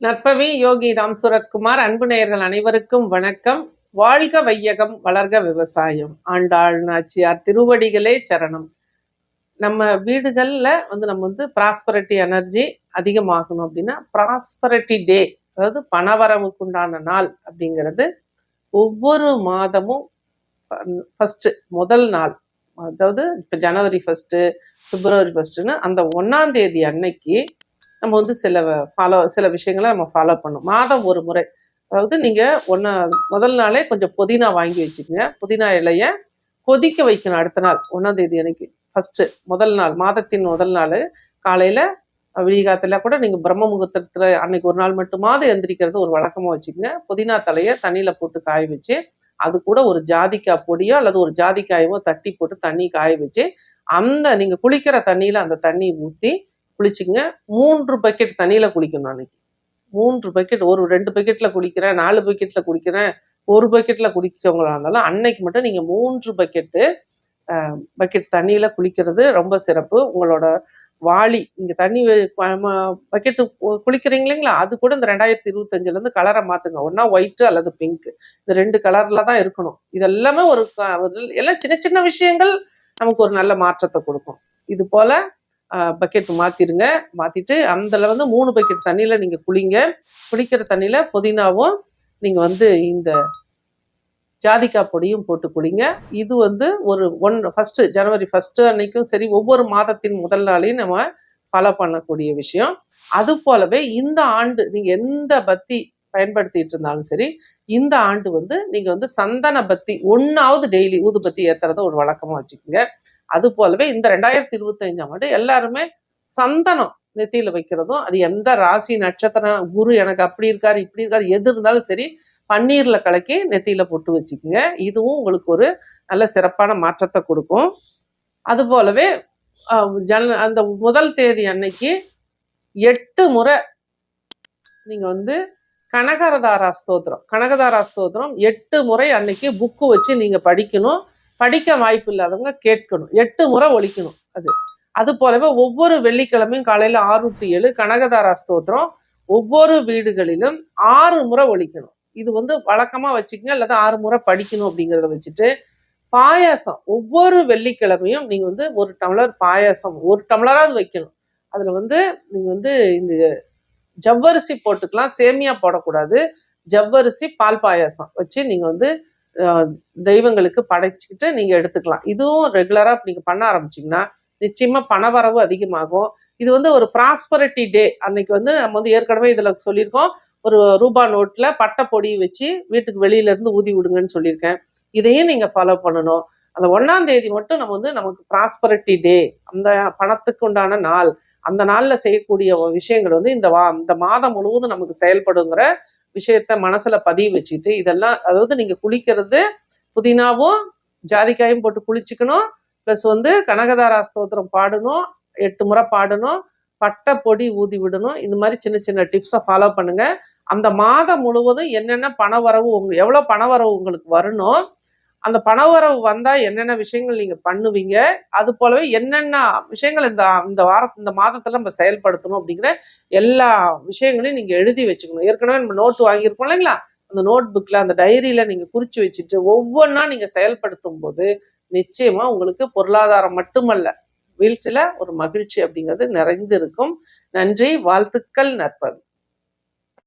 நற்பவி யோகி ராம் சுரத்குமார் அன்பு நேயர்கள் அனைவருக்கும் வணக்கம். வாழ்க வையகம் வளர்க விவசாயம். ஆண்டாள் நாச்சியார் திருவடிகளே சரணம். நம்ம வீடுகளில் வந்து நம்ம வந்து ப்ராஸ்பரட்டி எனர்ஜி அதிகமாகணும் அப்படின்னா ப்ராஸ்பரட்டி டே அதாவது பணவரவுக்குண்டான நாள் அப்படிங்கிறது ஒவ்வொரு மாதமும் ஃபஸ்ட்டு முதல் நாள். அதாவது இப்போ ஜனவரி ஃபஸ்ட்டு பிப்ரவரி ஃபஸ்ட்டுன்னு அந்த ஒன்றாம் தேதி அன்னைக்கு நம்ம வந்து சில ஃபாலோ சில விஷயங்களை நம்ம ஃபாலோ பண்ணணும். மாதம் ஒரு முறை. அதாவது நீங்கள் ஒன்றா முதல் நாளே கொஞ்சம் புதினா வாங்கி வச்சுக்கோங்க. புதினா இலைய கொதிக்க வைக்கணும் அடுத்த நாள் ஒன்றாம் தேதி அன்னைக்கு. ஃபஸ்ட்டு முதல் நாள் மாதத்தின் முதல் நாள். காலையில் விடிகாத்தில் கூட நீங்கள் பிரம்ம முகூர்த்தத்தில் அன்னைக்கு ஒரு நாள் மட்டுமாவது எந்திரிக்கிறது ஒரு வழக்கமாக வச்சுக்கோங்க. புதினா தலையை தண்ணியில் போட்டு காய வச்சு அது கூட ஒரு ஜாதிக்காய் பொடியோ அல்லது ஒரு ஜாதிக்காயவோ தட்டி போட்டு தண்ணி காய வச்சு அந்த நீங்கள் குளிக்கிற தண்ணியில் அந்த தண்ணி ஊற்றி குளிச்சுங்க மூன்று பக்கெட் தண்ணியில் குளிக்கணும் அன்னைக்கு மூன்று பக்கெட் ஒரு ரெண்டு பக்கெட்டில் குளிக்கிறேன் நாலு பக்கெட்டில் குளிக்கிறேன் ஒரு பக்கெட்டில் குளிச்சவங்களா இருந்தாலும் அன்னைக்கு மட்டும் நீங்கள் மூன்று பக்கெட்டு பக்கெட் தண்ணியில் குளிக்கிறது ரொம்ப சிறப்பு. உங்களோட வாளி இங்கே தண்ணி பக்கெட்டு குளிக்கிறீங்க இல்லைங்களா அது கூட இந்த ரெண்டாயிரத்தி இருபத்தஞ்சிலேருந்து கலரை மாற்றுங்க ஒன்றா ஒயிட்டு அல்லது பிங்க்கு இந்த ரெண்டு கலரில் தான் இருக்கணும். இதெல்லாமே ஒரு எல்லாம் சின்ன சின்ன விஷயங்கள் நமக்கு ஒரு நல்ல மாற்றத்தை கொடுக்கும். இது போல் பக்கெட் மாற்றிடுங்க மாற்றிட்டு அதில் வந்து மூணு பக்கெட் தண்ணியில் நீங்கள் குளிங்க. குளிக்கிற தண்ணியில் புதினாவும் நீங்கள் வந்து இந்த ஜாதிக்காய் பொடியும் போட்டு குளிங்க. இது வந்து ஒரு ஒன் ஃபஸ்ட்டு ஜனவரி ஃபஸ்ட்டு அன்னைக்கும் சரி ஒவ்வொரு மாதத்தின் முதல் நாளையும் நம்ம ஃபாலோ பண்ணக்கூடிய விஷயம். அது போலவே இந்த ஆண்டு நீங்கள் எந்த பத்தி பயன்படுத்திட்டு இருந்தாலும் சரி இந்த ஆண்டு வந்து நீங்கள் வந்து சந்தன பத்தி ஒன்றாவது டெய்லி ஊதுபத்தி ஏற்றுறத ஒரு வழக்கமாக வச்சுக்கோங்க. அது போலவே இந்த ரெண்டாயிரத்தி இருபத்தஞ்சாம் ஆண்டு எல்லாருமே சந்தனம் நெத்தியில் வைக்கிறதும் அது எந்த ராசி நட்சத்திரம் குரு எனக்கு அப்படி இருக்காரு இப்படி இருக்காரு எது இருந்தாலும் சரி பன்னீரில் கலக்கி நெத்தியில் போட்டு வச்சுக்கோங்க. இதுவும் உங்களுக்கு ஒரு நல்ல சிறப்பான மாற்றத்தை கொடுக்கும். அது போலவே ஜன அந்த முதல் தேதி அன்னைக்கு எட்டு முறை நீங்கள் வந்து கனகரதாரா ஸ்தோத்திரம். கனகதாரா ஸ்தோத்திரம். எட்டு முறை அன்னைக்கு புக்கு வச்சு நீங்கள் படிக்கணும். படிக்க வாய்ப்பு இல்லாதவங்க கேட்கணும். எட்டு முறை ஒழிக்கணும் அது. அது போலவே ஒவ்வொரு வெள்ளிக்கிழமையும் காலையில் ஆறு டு ஏழு கனகதாரா ஸ்தோத்திரம். ஒவ்வொரு வீடுகளிலும் ஆறு முறை ஒழிக்கணும். இது வந்து வழக்கமாக வச்சுக்கோங்க அல்லது ஆறு முறை படிக்கணும் அப்படிங்கிறத வச்சுட்டு பாயாசம். ஒவ்வொரு வெள்ளிக்கிழமையும் நீங்கள் வந்து ஒரு டம்ளர் பாயாசம் ஒரு டம்ளராவது வைக்கணும். அதில் வந்து நீங்கள் வந்து இந்த ஜவ்வரிசி போட்டுக்கலாம் சேமியா போடக்கூடாது. ஜவ்வரிசி பால் பாயாசம் வச்சு நீங்கள் வந்து தெய்வங்களுக்கு படைச்சிக்கிட்டு நீங்கள் எடுத்துக்கலாம். இதுவும் ரெகுலராக நீங்கள் பண்ண ஆரம்பிச்சிங்கன்னா நிச்சயமாக பணவரவு அதிகமாகும். இது வந்து ஒரு ப்ராஸ்பரிட்டி டே அன்னைக்கு வந்து நம்ம வந்து ஏற்கனவே இதில் சொல்லியிருக்கோம். ஒரு ரூபா நோட்டில் பட்டை பொடி வச்சு வீட்டுக்கு வெளியிலேருந்து ஊதி விடுங்கன்னு சொல்லியிருக்கேன். இதையும் நீங்கள் ஃபாலோ பண்ணணும். அந்த ஒன்றாம் தேதி மட்டும் நம்ம வந்து நமக்கு ப்ராஸ்பரிட்டி டே அந்த பணத்துக்கு உண்டான நாள். அந்த நாளில் செய்யக்கூடிய விஷயங்கள் வந்து இந்த வா இந்த மாதம் முழுவதும் நமக்கு செயல்படுங்கிற விஷயத்த மனசில் பதிவு வச்சுக்கிட்டு இதெல்லாம் அதாவது நீங்கள் குளிக்கிறது புதினாவும் ஜாதிக்காயும் போட்டு குளிச்சுக்கணும். ப்ளஸ் வந்து கனகதாரா ஸ்தோத்திரம் பாடணும். எட்டு முறை பாடணும். பட்டை பொடி ஊதி விடணும். இந்த மாதிரி சின்ன சின்ன டிப்ஸை ஃபாலோ பண்ணுங்கள் அந்த மாதம் முழுவதும் என்னென்ன பண வரவு உங்க எவ்வளோ பண வரவு உங்களுக்கு வரணும் அந்த பணவரவு வந்தால் என்னென்ன விஷயங்கள் நீங்கள் பண்ணுவீங்க? அது போலவே என்னென்ன விஷயங்கள் இந்த இந்த வார இந்த மாதத்தில் நம்ம செயல்படுத்தணும் அப்படிங்கிற எல்லா விஷயங்களையும் நீங்கள் எழுதி வச்சுக்கணும். ஏற்கனவே நம்ம நோட்டு வாங்கியிருப்போம் இல்லைங்களா? அந்த நோட் புக்கில் அந்த டைரியில் நீங்கள் குறித்து வச்சுட்டு ஒவ்வொன்றா நீங்கள் செயல்படுத்தும் போது நிச்சயமாக உங்களுக்கு பொருளாதாரம் மட்டுமல்ல வீட்டில் ஒரு மகிழ்ச்சி அப்படிங்கிறது நிறைந்து இருக்கும் நன்றி வாழ்த்துக்கள் நற்பது